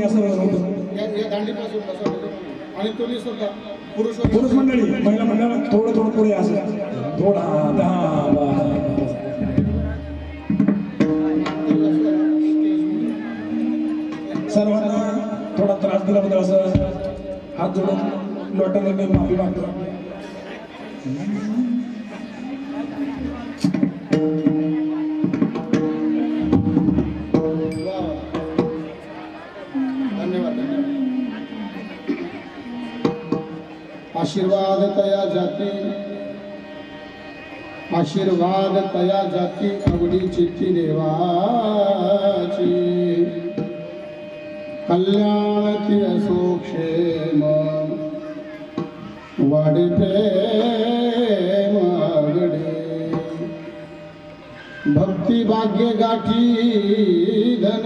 या दांडीपासून बसा बरं. आणि तुम्ही सुद्धा पुरुष पुरुष मंडळी महिला मंडळ थोडं थोडं पुढे असं थोडा दहा सर्वांना थोडा त्रास दिल्याबद्दल असं हात जोडून लोटांना माफी मागतो. आशीर्वाद तया जाती. आशीर्वाद तया जाती अवडी चिठ्ठी देवाची कल्याण ती असो क्षेम वाढे प्रेम भक्ती भाग्य गाठी धन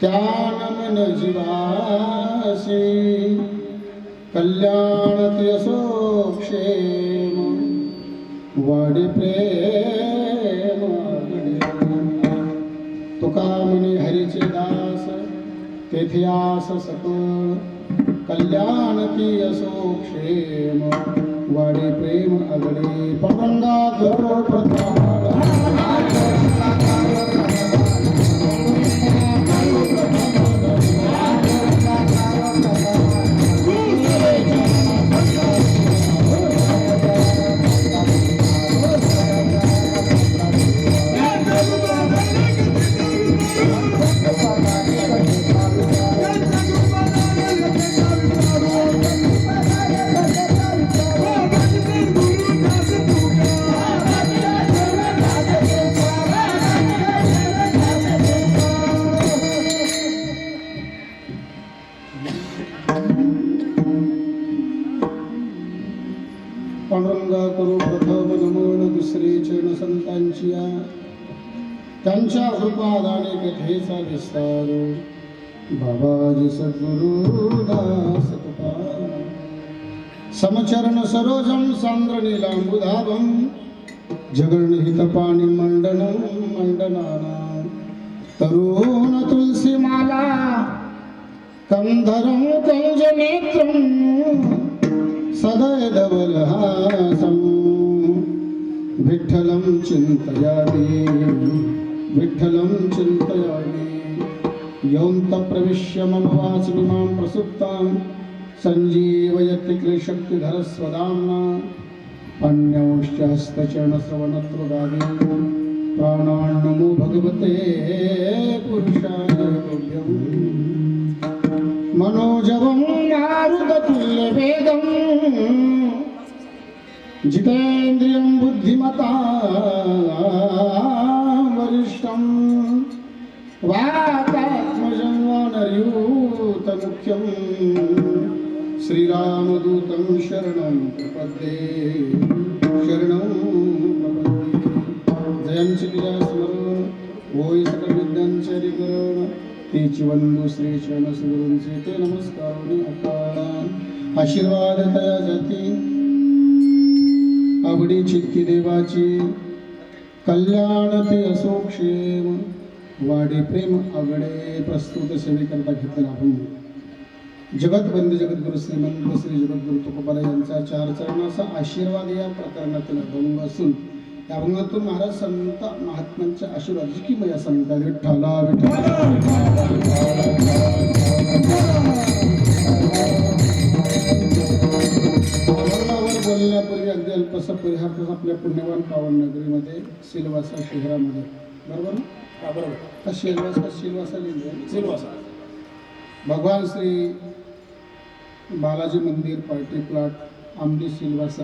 त्यान मन जीवासी. कल्याण असो क्षेम वाडी प्रेम तुका म्हणे हरीचे दास तेथे आस सकळ कल्याण ती असो क्षेम वाडे प्रेम अगडे पवंगा करो प्रताप. पांडुरंगा करू प्रथम नमन दुसरे चरण संतांची या. त्यांच्या कृपादाने कथेचा विस्तार बाबाजी सद्गुरु दास तुकाराम. समचरण सरोजम सांद्र नीलांबुधाभम जगणहित पाणी मंडन मंडनाना तरुण तुलसी माला कंधरं कंज नेत्रम् सदयदवलहासं विठ्ठलं चिन्तयामि विठ्ठलं चिन्तयामि यौन्तप्रविश्य मम वाचमिमां प्रसुप्तां सञ्जीवयति क्लेशक्तिधरस्वदाम्ना अन्यौश्च हस्तचरणश्रवणत्वगादि प्राणान्नमो भगवते पुरुषाय तुभ्यम् मनोजवं मारुततुल्यवेदं जितेन्द्रियं बुद्धिमता वरिष्ठं। वातात्मजं वानर्यूतमुख्यं। श्रीरामदूतं शरणं प्रपद्ये। शरणं प्रपद्ये। जयंची विजय स्मरण होय सकल विद्यांचे तेची वंदू श्री चरण सुगुरूंचे ते नमस्कार अकाळा आशीर्वाद तया जाती। आवडी चिक्की देवाची. कल्याण ते असो क्षेम. वाडी प्रेम आवडे प्रस्तुत सेवेकरता घेतलेला अभंग जगतबंद जगद्गुरु श्रीमंत श्री जगद्गुरु तुकोबारा यांचा चार चरणाचा आशीर्वाद या प्रकरणातील अभंग असून या अभंगातून महाराज संत महात्म्यांच्या आशीर्वाद की मया संत विठ्ठला विठ्ठला. बोलण्यापूर्वी अगदी अल्पसा परिहार आपल्या पुण्यवान पावन नगरीमध्ये सिलवासा शहरामध्ये. बरोबर ना? बरोबर. शेलवास का सिलवासा लिहिलं सिल्वासा. भगवान श्री बालाजी मंदिर पार्टी प्लॉट आंबली सिलवासा.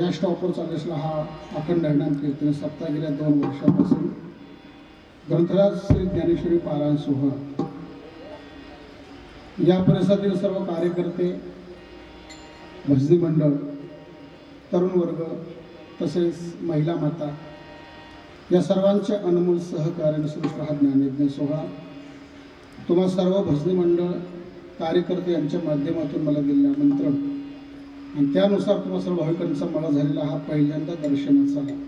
या स्टॉपवर चालू असलेला हा अखंड हरिनाम कीर्तन सप्ताह गेल्या दोन वर्षापासून. ग्रंथराज श्री ज्ञानेश्वरी पारायण सोहळा. या परिसरातील सर्व कार्यकर्ते मस्जिद मंडळ तरुण वर्ग तसेच महिला माता या सर्वांच्या अनमोल सहकार्याने सुरू हा ज्ञानयज्ञ सोहळा. तुम्हा सर्व भजनी मंडळ कार्यकर्ते यांच्या माध्यमातून मला दिलेलं आमंत्रण आणि त्यानुसार तुम्हा सर्व भाविकांचा मला झालेला हा पहिल्यांदा दर्शनाचा हा.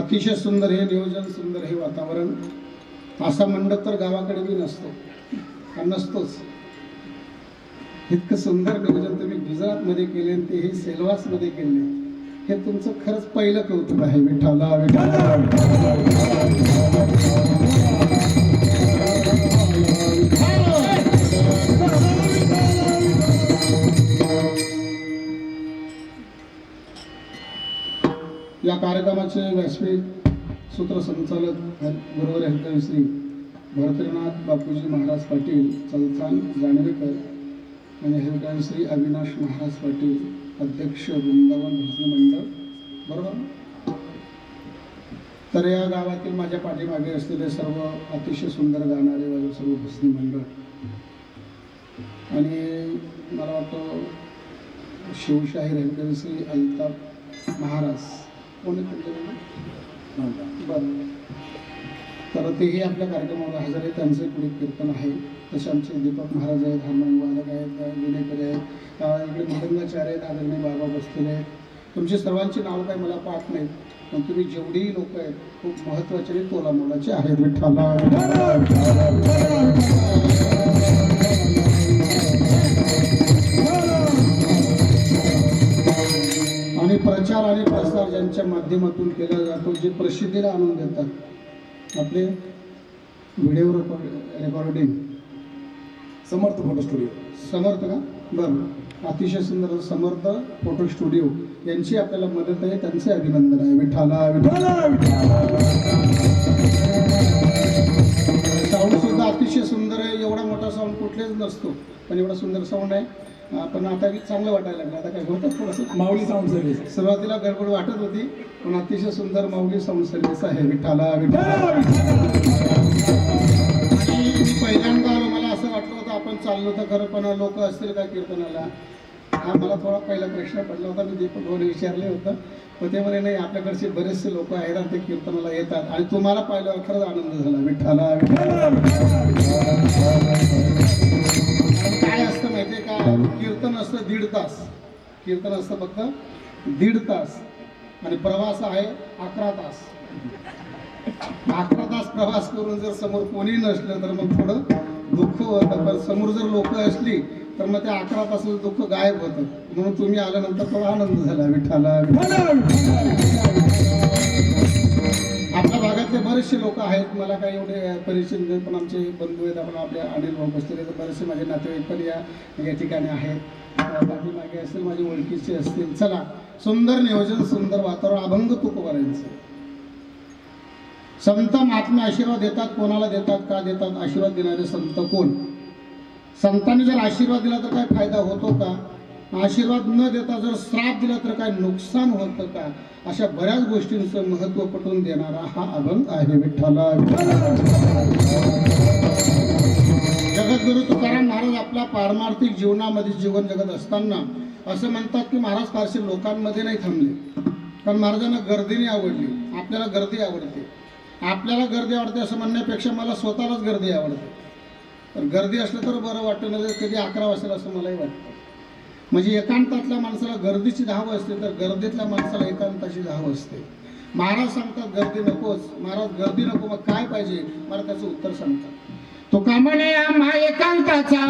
अतिशय सुंदर हे नियोजन सुंदर हे वातावरण. असा मंडप तर गावाकडे बी नसतो. का नसतोच? इतकं सुंदर नियोजन तुम्ही गुजरातमध्ये केले आणि तेही सेलवासमध्ये केले. हे तुमचं खरंच पहिलं कौतुक आहे विठाला विठाला या कार्यक्रमाचे व्यासपीठ सूत्रसंचालक बरोबर आहेत श्री भरतनाथ बापूजी महाराज पाटील चलचान जानवेकर आणि हे श्री अविनाश महाराज पाटील अध्यक्ष वृंदावन भजनी मंडळ. बरोबर? तर या गावातील माझ्या पाठीमागे असलेले सर्व अतिशय सुंदर गाणारे माझे सर्व भजनी मंडळ. आणि मला वाटतं शिवशाही रंगकरी श्री अल्ताफ महाराज. कोणी बरं. तर तेही आपल्या कार्यक्रमाला हजर आहेत. त्यांचे पुढे कीर्तन आहे. तसे आमचे दीपक महाराज आहेत हार्मोनियम वादक आहेत विनयकरी आहेत. इकडे मदंगाचार्य आहेत आदरणीय बाबा बसलेले आहेत. तुमची सर्वांची नावं काही मला पाठ नाहीत. पण तुम्ही जेवढी लोक आहेत खूप महत्त्वाचे आणि तोला मोलाचे आहेत. विठ्ठला आणि प्रचार आणि प्रसार ज्यांच्या माध्यमातून केला जातो जे प्रसिद्धीला आणून देतात. आपले video record recording Samarth photo studio Samarth का? बरं. अतिशय सुंदर समर्थ फोटो स्टुडिओ यांची आपल्याला मदत आहे. त्यांचे अभिनंदन आहे. विठाला विठाला साऊंड सुद्धा अतिशय सुंदर आहे. एवढा मोठा साऊंड कुठलेच नसतो. पण एवढा सुंदर साऊंड आहे. पण आता चांगलं वाटायला लागलं. आता काय होतं थोडंसं. माऊली साऊंड सर्व्हिस सुरुवातीला गडबड वाटत होती. पण अतिशय सुंदर माऊली साऊंड सर्व्हिस आहे. विठाला विठाला पहिल्यांदा चाललो तर खरं पण लोक असतील का कीर्तनाला? हा मला थोडा पहिला प्रश्न पडला होता मी दीपक भाऊने विचारले होतं. पण ते म्हणे नाही आपल्याकडचे बरेचसे लोक आहेत ते कीर्तनाला येतात. आणि तुम्हाला पाहिल्यावर खरंच आनंद झाला. विठ्ठाला विठ्ठला. काय असतं माहितीये का? कीर्तन असतं दीड तास. कीर्तन असतं फक्त दीड तास. आणि प्रवास आहे अकरा तास. अकरा तास प्रवास करून जर समोर कोणी नसलं तर मग थोडं दुःख होतं पण समोर जर लोक असली तर मग त्या अकरा तासाचं दुःख गायब होतं. म्हणून तुम्ही आल्यानंतर थोडा आनंद झाला विठाला आपल्या भागातले बरेचसे लोक आहेत मला काही एवढे परिचय नाही पण आमचे बंधू आहेत आपण आपल्या अनिल भाऊ बसलेले तर बरेचसे माझे नातेवाईक पण या या ठिकाणी आहेत. अं, मागे असतील माझे ओळखीचे असतील. चला सुंदर नियोजन सुंदर वातावरण अभंग तुकोबारांचं संत महात्मे आशीर्वाद देतात कोणाला देतात का देतात आशीर्वाद देणारे संत कोण? संतांनी जर आशीर्वाद दिला तर काय फायदा होतो का? आशीर्वाद न देता जर श्राप दिला तर काय नुकसान होतं का? अशा बऱ्याच गोष्टींचं महत्त्व पटवून देणारा हा अभंग आहे विठ्ठला. जगद्गुरु तुकाराम महाराज आपल्या पारमार्थिक जीवनामध्ये जीवन जगत असताना असं म्हणतात की महाराज फारसे लोकांमध्ये नाही थांबले. कारण महाराजांना गर्दीने आवडली. आपल्याला गर्दी आवडते. आपल्याला गर्दी आवडते असं म्हणण्यापेक्षा मला स्वतःलाच गर्दी आवडते. तर गर्दी असलं तर बरं वाटतं नाही कधी अकरा वाजेल असं मलाही वाटतं. म्हणजे एकांतातल्या माणसाला गर्दीची धाव असते तर गर्दीतल्या माणसाला एकांताची धाव असते. महाराज सांगतात गर्दी नकोच. महाराज गर्दी नको मग काय पाहिजे? मला त्याचं उत्तर सांगतात. तो का म्हणे आम्हा एकांताचा